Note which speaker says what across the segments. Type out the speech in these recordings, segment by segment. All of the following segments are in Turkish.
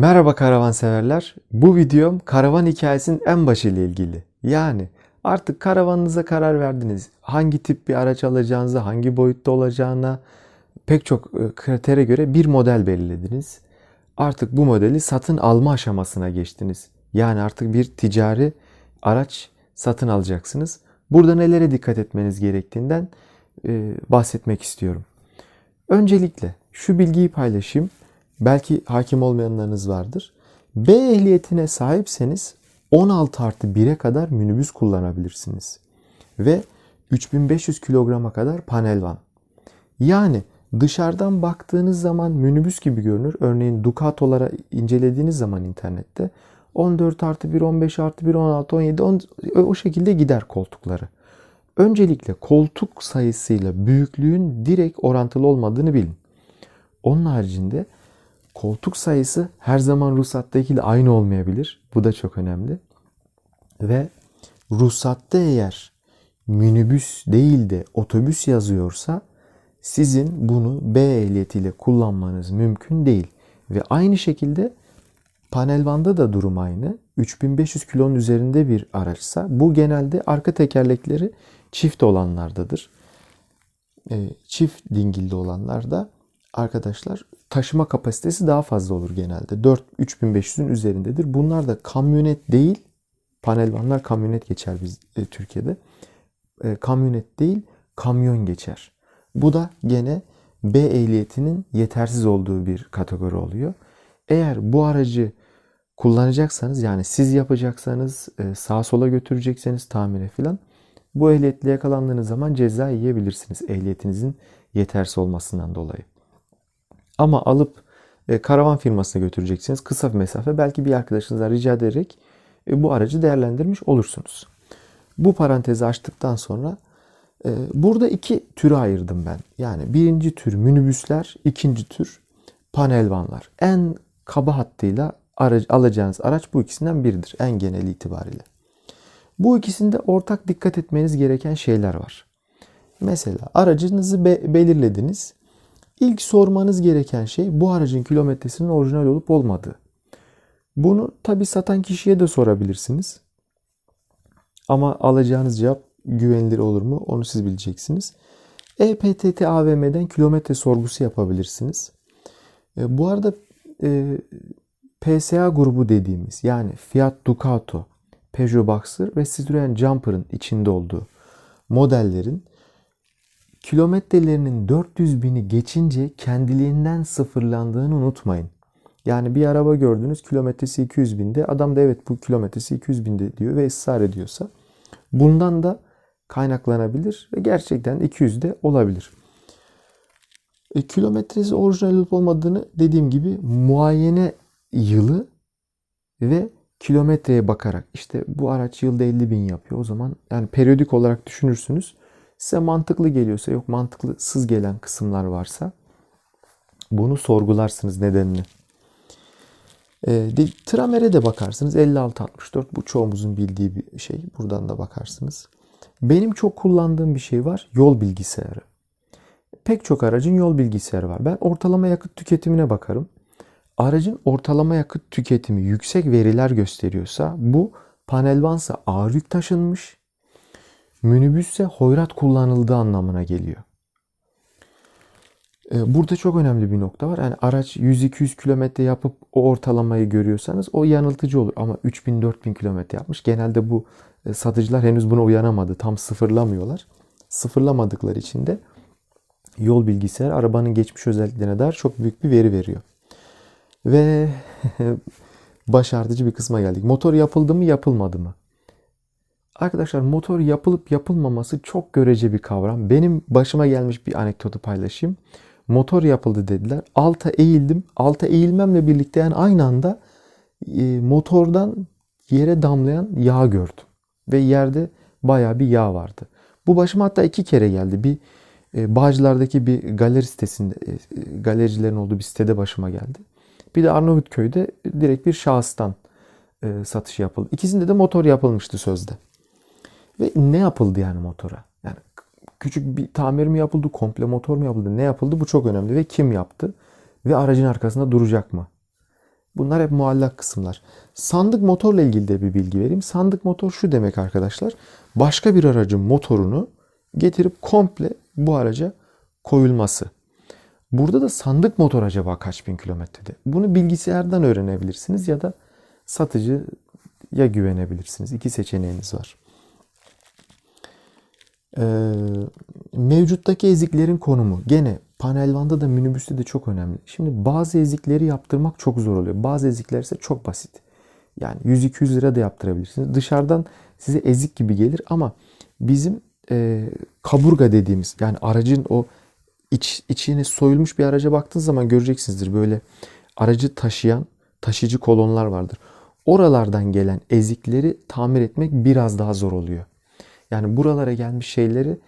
Speaker 1: Merhaba karavan severler. Bu videom karavan hikayesinin en başı ile ilgili. Yani artık karavanınıza karar verdiniz. Hangi tip bir araç alacağınıza, hangi boyutta olacağına pek çok e, kritere göre bir model belirlediniz. Artık bu modeli satın alma aşamasına geçtiniz. Yani artık bir ticari araç satın alacaksınız. Burada nelere dikkat etmeniz gerektiğinden e, bahsetmek istiyorum. Öncelikle şu bilgiyi paylaşayım. Belki hakim olmayanlarınız vardır. B ehliyetine sahipseniz 16 artı 1'e kadar minibüs kullanabilirsiniz. Ve 3500 kilograma kadar panel van. Yani dışarıdan baktığınız zaman minibüs gibi görünür. Örneğin Ducato'lara incelediğiniz zaman internette 14 artı 1, 15 artı 1, 16, 17 10, o şekilde gider koltukları. Öncelikle koltuk sayısıyla büyüklüğün direkt orantılı olmadığını bilin. Onun haricinde koltuk sayısı her zaman ruhsattakiyle aynı olmayabilir. Bu da çok önemli. Ve ruhsatta eğer minibüs değil de otobüs yazıyorsa sizin bunu B ehliyetiyle kullanmanız mümkün değil. Ve aynı şekilde panel vanda da durum aynı. 3500 kilonun üzerinde bir araçsa bu genelde arka tekerlekleri çift olanlardadır. E, çift dingilli olanlarda arkadaşlar taşıma kapasitesi daha fazla olur genelde. 4 3500'ün üzerindedir. Bunlar da kamyonet değil. Panel vanlar kamyonet geçer biz e, Türkiye'de. E, kamyonet değil, kamyon geçer. Bu da gene B ehliyetinin yetersiz olduğu bir kategori oluyor. Eğer bu aracı kullanacaksanız yani siz yapacaksanız e, sağa sola götürecekseniz tamire filan bu ehliyetle yakalandığınız zaman ceza yiyebilirsiniz ehliyetinizin yetersiz olmasından dolayı. Ama alıp e, karavan firmasına götüreceksiniz. Kısa bir mesafe belki bir arkadaşınıza rica ederek e, bu aracı değerlendirmiş olursunuz. Bu parantezi açtıktan sonra e, burada iki türe ayırdım ben. Yani birinci tür minibüsler, ikinci tür panel vanlar. En kaba hattıyla alacağınız araç bu ikisinden biridir en genel itibariyle. Bu ikisinde ortak dikkat etmeniz gereken şeyler var. Mesela aracınızı be- belirlediniz. İlk sormanız gereken şey bu aracın kilometresinin orijinal olup olmadığı. Bunu tabi satan kişiye de sorabilirsiniz. Ama alacağınız cevap güvenilir olur mu onu siz bileceksiniz. EPTT AVM'den kilometre sorgusu yapabilirsiniz. E, bu arada e, PSA grubu dediğimiz yani Fiat Ducato, Peugeot Boxer ve Citroen Jumper'ın içinde olduğu modellerin kilometrelerinin 400 bini geçince kendiliğinden sıfırlandığını unutmayın. Yani bir araba gördünüz kilometresi 200 binde adam da evet bu kilometresi 200 binde diyor ve ısrar ediyorsa bundan da kaynaklanabilir ve gerçekten 200 de olabilir. E, kilometresi orijinal olup olmadığını dediğim gibi muayene yılı ve kilometreye bakarak işte bu araç yılda 50 bin yapıyor. O zaman yani periyodik olarak düşünürsünüz. Size mantıklı geliyorsa yok mantıklısız gelen kısımlar varsa bunu sorgularsınız nedenini. E, de, Tramer'e de bakarsınız 56-64 bu çoğumuzun bildiği bir şey. Buradan da bakarsınız. Benim çok kullandığım bir şey var yol bilgisayarı. Pek çok aracın yol bilgisayarı var. Ben ortalama yakıt tüketimine bakarım. Aracın ortalama yakıt tüketimi yüksek veriler gösteriyorsa bu panel vansa ağır yük taşınmış, minibüsse hoyrat kullanıldığı anlamına geliyor. Ee, Burada çok önemli bir nokta var. Yani araç 100-200 kilometre yapıp o ortalamayı görüyorsanız o yanıltıcı olur. Ama 3000-4000 kilometre yapmış. Genelde bu e, satıcılar henüz buna uyanamadı. Tam sıfırlamıyorlar. Sıfırlamadıkları için de yol bilgisayarı arabanın geçmiş özelliklerine dair çok büyük bir veri veriyor. Ve başartıcı bir kısma geldik. Motor yapıldı mı yapılmadı mı? Arkadaşlar motor yapılıp yapılmaması çok görece bir kavram. Benim başıma gelmiş bir anekdotu paylaşayım. Motor yapıldı dediler. Alta eğildim. Alta eğilmemle birlikte yani aynı anda e, motordan yere damlayan yağ gördüm. Ve yerde bayağı bir yağ vardı. Bu başıma hatta iki kere geldi. Bir e, Bağcılar'daki bir galeri sitesinde, e, galericilerin olduğu bir sitede başıma geldi. Bir de Arnavutköy'de direkt bir şahıstan e, satış yapıldı. İkisinde de motor yapılmıştı sözde. Ve ne yapıldı yani motora? Yani küçük bir tamir mi yapıldı, komple motor mu yapıldı, ne yapıldı bu çok önemli ve kim yaptı? Ve aracın arkasında duracak mı? Bunlar hep muallak kısımlar. Sandık motorla ilgili de bir bilgi vereyim. Sandık motor şu demek arkadaşlar. Başka bir aracın motorunu getirip komple bu araca koyulması. Burada da sandık motor acaba kaç bin kilometrede? Bunu bilgisayardan öğrenebilirsiniz ya da satıcıya güvenebilirsiniz. İki seçeneğiniz var. Ee, mevcuttaki eziklerin konumu gene panelvanda da minibüste de çok önemli. Şimdi bazı ezikleri yaptırmak çok zor oluyor. Bazı ezikler ise çok basit. Yani 100-200 lira da yaptırabilirsiniz. Dışarıdan size ezik gibi gelir ama bizim e, kaburga dediğimiz yani aracın o iç, içine soyulmuş bir araca baktığınız zaman göreceksinizdir. Böyle aracı taşıyan taşıyıcı kolonlar vardır. Oralardan gelen ezikleri tamir etmek biraz daha zor oluyor. Yani buralara gelmiş şeyleri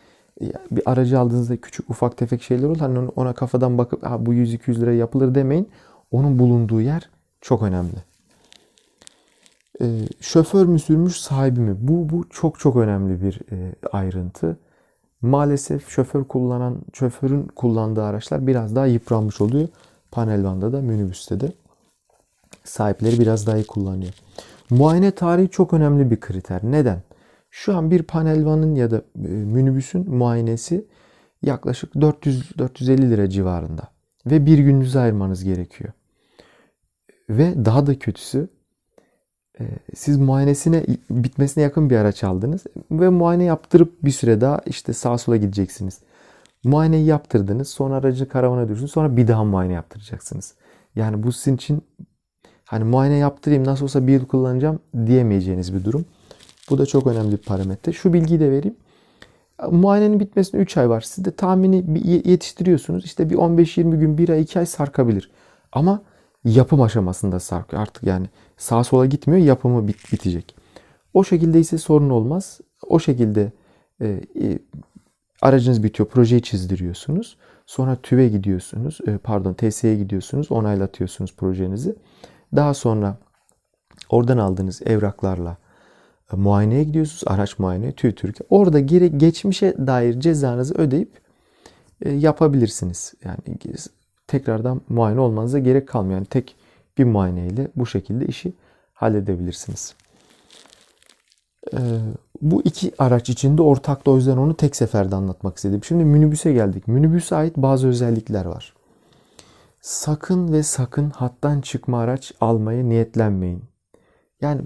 Speaker 1: bir aracı aldığınızda küçük ufak tefek şeyler olur. Hani ona kafadan bakıp ha, bu 100-200 lira yapılır demeyin. Onun bulunduğu yer çok önemli. Ee, şoför mü sürmüş sahibi mi? Bu, bu çok çok önemli bir e, ayrıntı. Maalesef şoför kullanan, şoförün kullandığı araçlar biraz daha yıpranmış oluyor. Panelvanda da, minibüste de. Sahipleri biraz daha iyi kullanıyor. Muayene tarihi çok önemli bir kriter. Neden? Şu an bir panelvanın ya da e, minibüsün muayenesi yaklaşık 400-450 lira civarında. Ve bir gününüzü ayırmanız gerekiyor. Ve daha da kötüsü e, siz muayenesine bitmesine yakın bir araç aldınız ve muayene yaptırıp bir süre daha işte sağa sola gideceksiniz. Muayeneyi yaptırdınız, sonra aracı karavana düşün, sonra bir daha muayene yaptıracaksınız. Yani bu sizin için hani muayene yaptırayım nasıl olsa bir yıl kullanacağım diyemeyeceğiniz bir durum. Bu da çok önemli bir parametre. Şu bilgiyi de vereyim. Muayenenin bitmesine 3 ay var. Siz de tahmini yetiştiriyorsunuz. İşte bir 15-20 gün, 1 ay, 2 ay sarkabilir. Ama yapım aşamasında sarkıyor. Artık yani sağa sola gitmiyor, yapımı bit bitecek. O şekilde ise sorun olmaz. O şekilde e, e, aracınız bitiyor, projeyi çizdiriyorsunuz. Sonra TÜV'e gidiyorsunuz, e, pardon TSE'ye gidiyorsunuz, onaylatıyorsunuz projenizi. Daha sonra oradan aldığınız evraklarla muayeneye gidiyorsunuz. Araç muayene, TÜV Türkiye. Orada geri geçmişe dair cezanızı ödeyip e, yapabilirsiniz. Yani tekrardan muayene olmanıza gerek kalmıyor. Yani tek bir muayeneyle bu şekilde işi halledebilirsiniz. E, bu iki araç içinde ortakta o yüzden onu tek seferde anlatmak istedim. Şimdi minibüse geldik. Minibüse ait bazı özellikler var. Sakın ve sakın hattan çıkma araç almaya niyetlenmeyin. Yani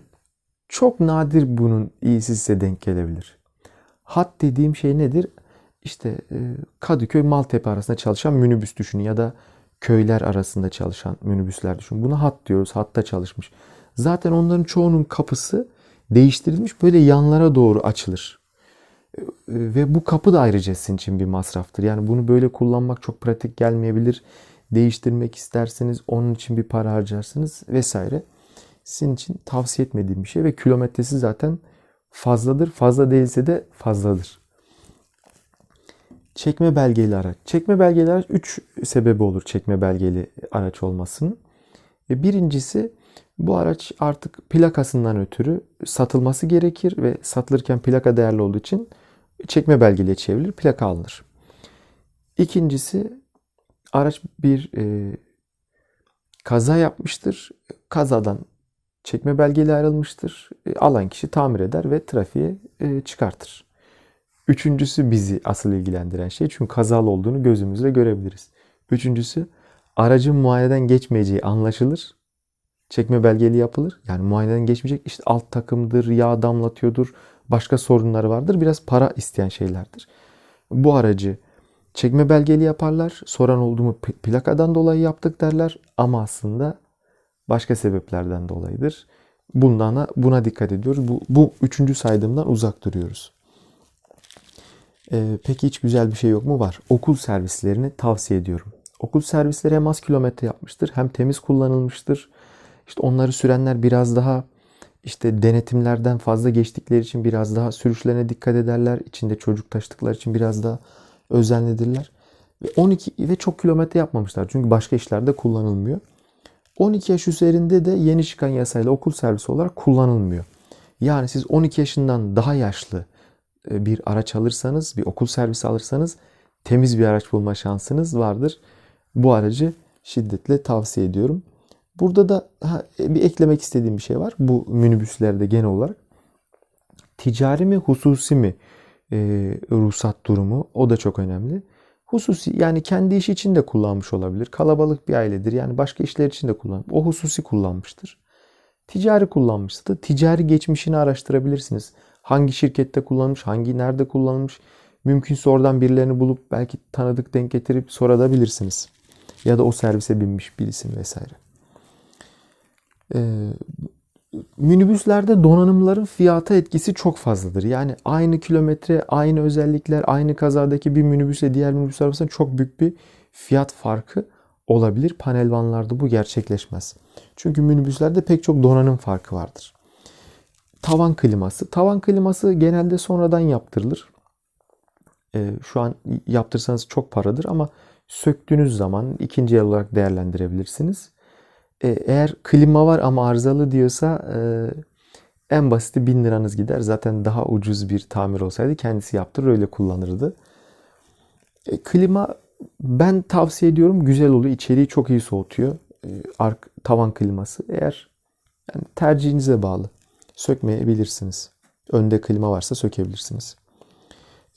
Speaker 1: çok nadir bunun iyisi size denk gelebilir. Hat dediğim şey nedir? İşte e, Kadıköy Maltepe arasında çalışan minibüs düşünün ya da köyler arasında çalışan minibüsler düşünün. Buna hat diyoruz. Hatta çalışmış. Zaten onların çoğunun kapısı değiştirilmiş böyle yanlara doğru açılır. E, ve bu kapı da ayrıca sizin için bir masraftır. Yani bunu böyle kullanmak çok pratik gelmeyebilir. Değiştirmek isterseniz onun için bir para harcarsınız vesaire sizin için tavsiye etmediğim bir şey ve kilometresi zaten fazladır. Fazla değilse de fazladır. Çekme belgeli araç. Çekme belgeli araç 3 sebebi olur çekme belgeli araç olmasının. E, birincisi bu araç artık plakasından ötürü satılması gerekir ve satılırken plaka değerli olduğu için çekme belgeliye çevrilir, plaka alınır. İkincisi araç bir e, kaza yapmıştır. Kazadan çekme belgeli ayrılmıştır. E, alan kişi tamir eder ve trafiğe e, çıkartır. Üçüncüsü bizi asıl ilgilendiren şey çünkü kazalı olduğunu gözümüzle görebiliriz. Üçüncüsü aracın muayeneden geçmeyeceği anlaşılır. Çekme belgeli yapılır. Yani muayeneden geçmeyecek işte alt takımdır, yağ damlatıyordur, başka sorunları vardır. Biraz para isteyen şeylerdir. Bu aracı çekme belgeli yaparlar. Soran oldu mu plakadan dolayı yaptık derler. Ama aslında başka sebeplerden dolayıdır. Bundan buna dikkat ediyoruz. Bu, bu üçüncü saydığımdan uzak duruyoruz. Ee, peki hiç güzel bir şey yok mu? Var. Okul servislerini tavsiye ediyorum. Okul servisleri hem az kilometre yapmıştır hem temiz kullanılmıştır. İşte onları sürenler biraz daha işte denetimlerden fazla geçtikleri için biraz daha sürüşlerine dikkat ederler. İçinde çocuk taşıdıkları için biraz daha özenlidirler. Ve 12 ve çok kilometre yapmamışlar. Çünkü başka işlerde kullanılmıyor. 12 yaş üzerinde de yeni çıkan yasayla okul servisi olarak kullanılmıyor. Yani siz 12 yaşından daha yaşlı e, bir araç alırsanız, bir okul servisi alırsanız temiz bir araç bulma şansınız vardır. Bu aracı şiddetle tavsiye ediyorum. Burada da ha, bir eklemek istediğim bir şey var. Bu minibüslerde genel olarak. Ticari mi hususi mi e, ruhsat durumu o da çok önemli. Hususi yani kendi işi için de kullanmış olabilir. Kalabalık bir ailedir. Yani başka işler için de kullan. O hususi kullanmıştır. Ticari kullanmışsa da ticari geçmişini araştırabilirsiniz. Hangi şirkette kullanmış, hangi nerede kullanılmış. Mümkünse oradan birilerini bulup belki tanıdık denk getirip sorabilirsiniz. Ya da o servise binmiş birisin vesaire. Ee, minibüslerde donanımların fiyata etkisi çok fazladır. Yani aynı kilometre, aynı özellikler, aynı kazadaki bir minibüsle diğer minibüs arasında çok büyük bir fiyat farkı olabilir. Panel vanlarda bu gerçekleşmez. Çünkü minibüslerde pek çok donanım farkı vardır. Tavan kliması. Tavan kliması genelde sonradan yaptırılır. Ee, şu an yaptırsanız çok paradır ama söktüğünüz zaman ikinci el olarak değerlendirebilirsiniz. Ee, eğer klima var ama arızalı diyorsa e, en basiti 1000 liranız gider. Zaten daha ucuz bir tamir olsaydı kendisi yaptırır öyle kullanırdı. E, klima ben tavsiye ediyorum güzel oluyor. İçeriği çok iyi soğutuyor. E, ark, tavan kliması. Eğer yani tercihinize bağlı. Sökmeyebilirsiniz. Önde klima varsa sökebilirsiniz.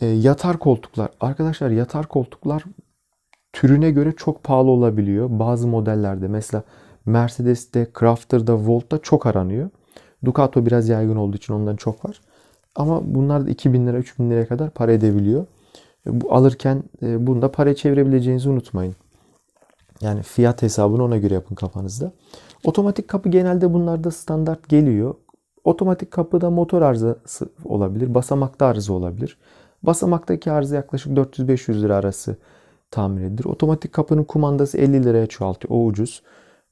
Speaker 1: E, yatar koltuklar. Arkadaşlar yatar koltuklar türüne göre çok pahalı olabiliyor. Bazı modellerde mesela Mercedes'te, Crafter'da, Volt'ta çok aranıyor. Ducato biraz yaygın olduğu için ondan çok var. Ama bunlar da 2000 lira, 3000 liraya kadar para edebiliyor. E, bu alırken e, bunda para çevirebileceğinizi unutmayın. Yani fiyat hesabını ona göre yapın kafanızda. Otomatik kapı genelde bunlarda standart geliyor. Otomatik kapıda motor arızası olabilir, basamakta arıza olabilir. Basamaktaki arıza yaklaşık 400-500 lira arası tamir edilir. Otomatik kapının kumandası 50 liraya çoğaltıyor. O ucuz.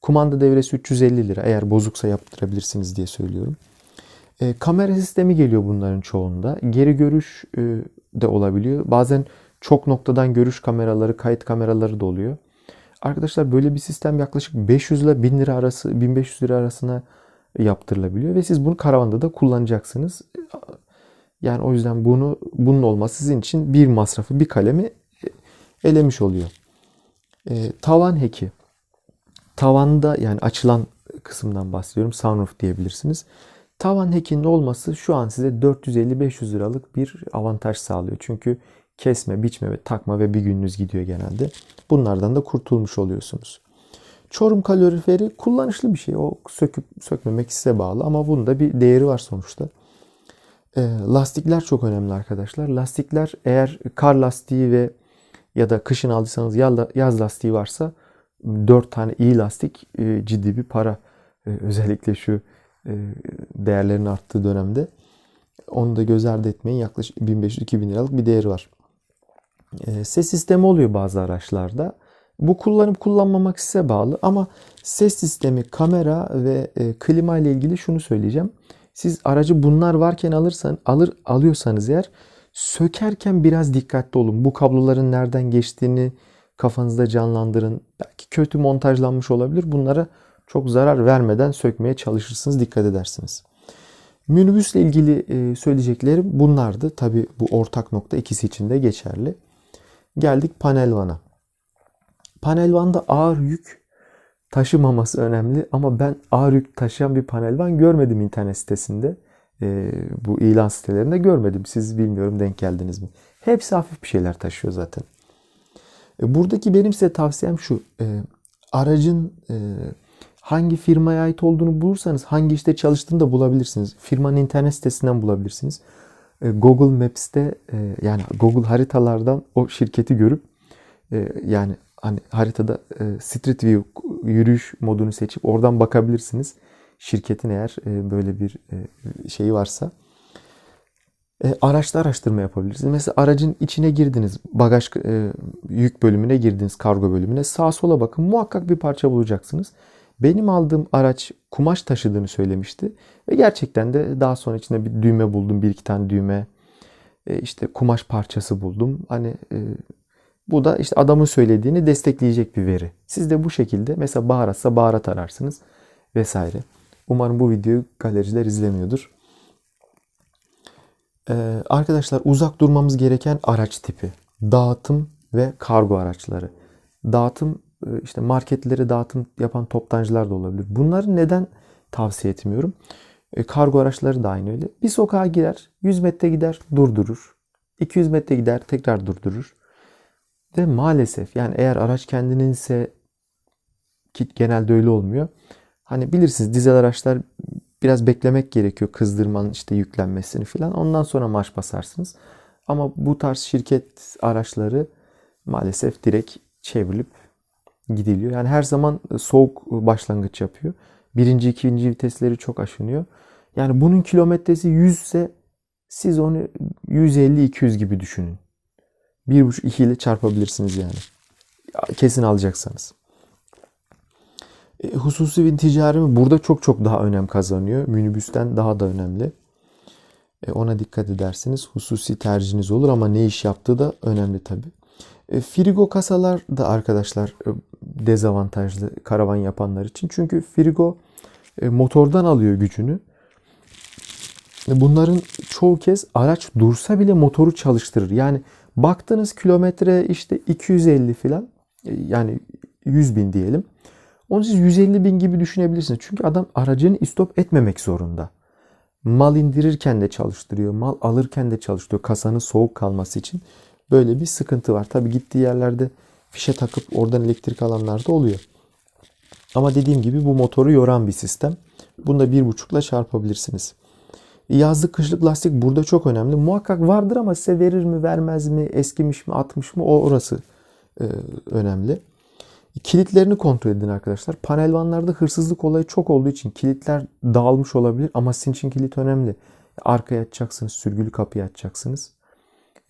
Speaker 1: Kumanda devresi 350 lira. Eğer bozuksa yaptırabilirsiniz diye söylüyorum. E, kamera sistemi geliyor bunların çoğunda. Geri görüş e, de olabiliyor. Bazen çok noktadan görüş kameraları, kayıt kameraları da oluyor. Arkadaşlar böyle bir sistem yaklaşık 500 ile 1000 lira arası, 1500 lira arasına yaptırılabiliyor ve siz bunu karavanda da kullanacaksınız. Yani o yüzden bunu bunun olması sizin için bir masrafı, bir kalemi elemiş oluyor. E, tavan heki. Tavanda yani açılan kısımdan bahsediyorum. Sunroof diyebilirsiniz. Tavan hekinin olması şu an size 450-500 liralık bir avantaj sağlıyor. Çünkü kesme, biçme ve takma ve bir gününüz gidiyor genelde. Bunlardan da kurtulmuş oluyorsunuz. Çorum kaloriferi kullanışlı bir şey. O söküp sökmemek size bağlı ama bunda bir değeri var sonuçta. E, lastikler çok önemli arkadaşlar. Lastikler eğer kar lastiği ve ya da kışın aldıysanız yaz lastiği varsa 4 tane iyi lastik e, ciddi bir para. E, özellikle şu e, değerlerin arttığı dönemde. Onu da göz ardı etmeyin. Yaklaşık 1500-2000 liralık bir değeri var. Ses sistemi oluyor bazı araçlarda. Bu kullanıp kullanmamak size bağlı ama ses sistemi, kamera ve klima ile ilgili şunu söyleyeceğim. Siz aracı bunlar varken alırsan alır alıyorsanız eğer sökerken biraz dikkatli olun. Bu kabloların nereden geçtiğini kafanızda canlandırın. Belki kötü montajlanmış olabilir. Bunlara çok zarar vermeden sökmeye çalışırsınız, dikkat edersiniz. Minibüsle ilgili e, söyleyeceklerim bunlardı. Tabi bu ortak nokta ikisi için de geçerli. Geldik panel vana. Panel ağır yük taşımaması önemli ama ben ağır yük taşıyan bir panel van görmedim internet sitesinde. E, bu ilan sitelerinde görmedim. Siz bilmiyorum denk geldiniz mi? Hepsi hafif bir şeyler taşıyor zaten. E, buradaki benim size tavsiyem şu. E, aracın e, hangi firmaya ait olduğunu bulursanız hangi işte çalıştığını da bulabilirsiniz. Firmanın internet sitesinden bulabilirsiniz. Google Maps'te yani Google haritalardan o şirketi görüp yani hani haritada Street View yürüyüş modunu seçip oradan bakabilirsiniz. Şirketin eğer böyle bir şeyi varsa. E, araçta araştırma yapabilirsiniz. Mesela aracın içine girdiniz, bagaj e, yük bölümüne girdiniz, kargo bölümüne. Sağa sola bakın muhakkak bir parça bulacaksınız. Benim aldığım araç kumaş taşıdığını söylemişti. Ve gerçekten de daha sonra içinde bir düğme buldum. Bir iki tane düğme. E, işte kumaş parçası buldum. Hani e, bu da işte adamın söylediğini destekleyecek bir veri. Siz de bu şekilde mesela baharatsa baharat ararsınız vesaire. Umarım bu videoyu galericiler izlemiyordur. Ee, arkadaşlar uzak durmamız gereken araç tipi. Dağıtım ve kargo araçları. Dağıtım e, işte marketlere dağıtım yapan toptancılar da olabilir. Bunları neden tavsiye etmiyorum? E, kargo araçları da aynı öyle. Bir sokağa girer, 100 metre gider, durdurur. 200 metre gider, tekrar durdurur. Ve maalesef yani eğer araç kendininse ki genelde öyle olmuyor. Hani bilirsiniz dizel araçlar biraz beklemek gerekiyor kızdırmanın işte yüklenmesini falan. Ondan sonra marş basarsınız. Ama bu tarz şirket araçları maalesef direkt çevrilip gidiliyor. Yani her zaman soğuk başlangıç yapıyor. Birinci, ikinci vitesleri çok aşınıyor. Yani bunun kilometresi 100 ise siz onu 150-200 gibi düşünün. 1.5-2 ile çarpabilirsiniz yani. Kesin alacaksanız. E, hususi bir ticari mi? Burada çok çok daha önem kazanıyor. Minibüsten daha da önemli. E, ona dikkat edersiniz. Hususi tercihiniz olur ama ne iş yaptığı da önemli tabi. E, frigo kasalar da arkadaşlar e, dezavantajlı karavan yapanlar için. Çünkü frigo e, motordan alıyor gücünü. E, bunların çoğu kez araç dursa bile motoru çalıştırır. Yani baktınız kilometre işte 250 falan e, yani 100 bin diyelim. Onu siz 150 bin gibi düşünebilirsiniz. Çünkü adam aracını istop etmemek zorunda. Mal indirirken de çalıştırıyor. Mal alırken de çalıştırıyor. Kasanın soğuk kalması için. Böyle bir sıkıntı var. Tabi gittiği yerlerde fişe takıp oradan elektrik alanlar da oluyor. Ama dediğim gibi bu motoru yoran bir sistem. Bunu da bir buçukla çarpabilirsiniz. Yazlık kışlık lastik burada çok önemli. Muhakkak vardır ama size verir mi vermez mi eskimiş mi atmış mı o orası e, önemli. Kilitlerini kontrol edin arkadaşlar. Panelvanlarda hırsızlık olayı çok olduğu için kilitler dağılmış olabilir ama sizin için kilit önemli. Arkaya açacaksınız, sürgülü kapıyı açacaksınız.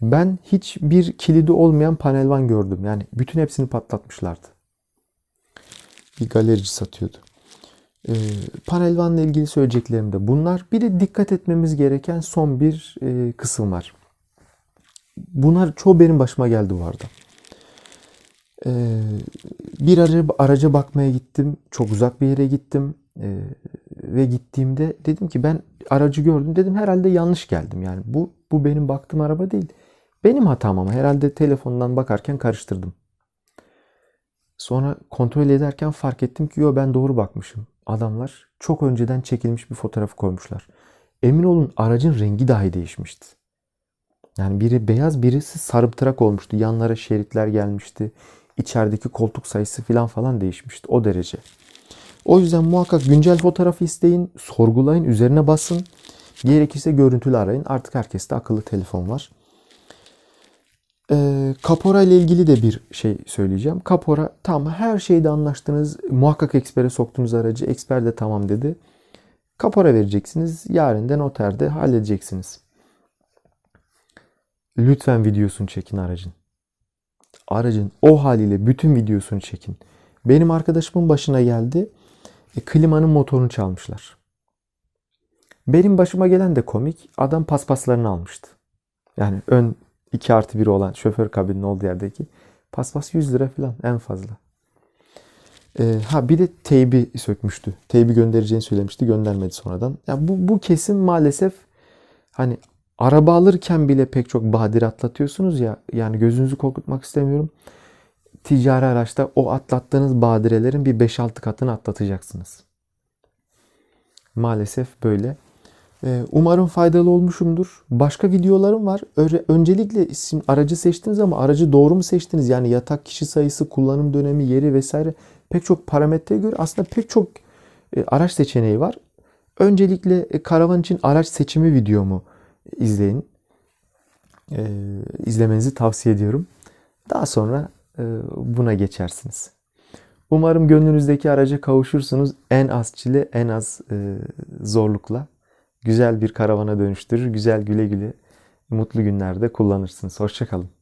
Speaker 1: Ben hiçbir kilidi olmayan panelvan gördüm. Yani bütün hepsini patlatmışlardı. Bir galerici satıyordu. Ee, panelvanla ilgili söyleyeceklerim de bunlar. Bir de dikkat etmemiz gereken son bir e, kısım var. Bunlar çoğu benim başıma geldi bu arada. Ee, bir araca, araca bakmaya gittim. Çok uzak bir yere gittim. Ee, ve gittiğimde dedim ki ben aracı gördüm. Dedim herhalde yanlış geldim. Yani bu bu benim baktığım araba değil. Benim hatam ama herhalde telefondan bakarken karıştırdım. Sonra kontrol ederken fark ettim ki yo ben doğru bakmışım. Adamlar çok önceden çekilmiş bir fotoğraf koymuşlar. Emin olun aracın rengi dahi değişmişti. Yani biri beyaz birisi sarımtırak olmuştu. Yanlara şeritler gelmişti içerideki koltuk sayısı falan falan değişmişti. O derece. O yüzden muhakkak güncel fotoğrafı isteyin, sorgulayın, üzerine basın. Gerekirse görüntülü arayın. Artık herkeste akıllı telefon var. Ee, kapora ile ilgili de bir şey söyleyeceğim. Kapora tamam her şeyde anlaştınız. Muhakkak ekspere soktunuz aracı. Eksper de tamam dedi. Kapora vereceksiniz. Yarın da noterde halledeceksiniz. Lütfen videosunu çekin aracın aracın o haliyle bütün videosunu çekin. Benim arkadaşımın başına geldi. E, klimanın motorunu çalmışlar. Benim başıma gelen de komik. Adam paspaslarını almıştı. Yani ön 2 artı 1 olan şoför kabinin olduğu yerdeki paspas 100 lira falan en fazla. Ee, ha bir de teybi sökmüştü. Teybi göndereceğini söylemişti. Göndermedi sonradan. Ya bu, bu kesim maalesef hani Araba alırken bile pek çok badire atlatıyorsunuz ya. Yani gözünüzü korkutmak istemiyorum. Ticari araçta o atlattığınız badirelerin bir 5-6 katını atlatacaksınız. Maalesef böyle. Ee, umarım faydalı olmuşumdur. Başka videolarım var. Öncelikle isim, aracı seçtiniz ama aracı doğru mu seçtiniz? Yani yatak kişi sayısı, kullanım dönemi, yeri vesaire pek çok parametreye göre aslında pek çok e, araç seçeneği var. Öncelikle e, karavan için araç seçimi videomu izleyin. E, izlemenizi tavsiye ediyorum. Daha sonra e, buna geçersiniz. Umarım gönlünüzdeki araca kavuşursunuz. En az çile, en az e, zorlukla. Güzel bir karavana dönüştürür. Güzel güle güle mutlu günlerde kullanırsınız. Hoşçakalın.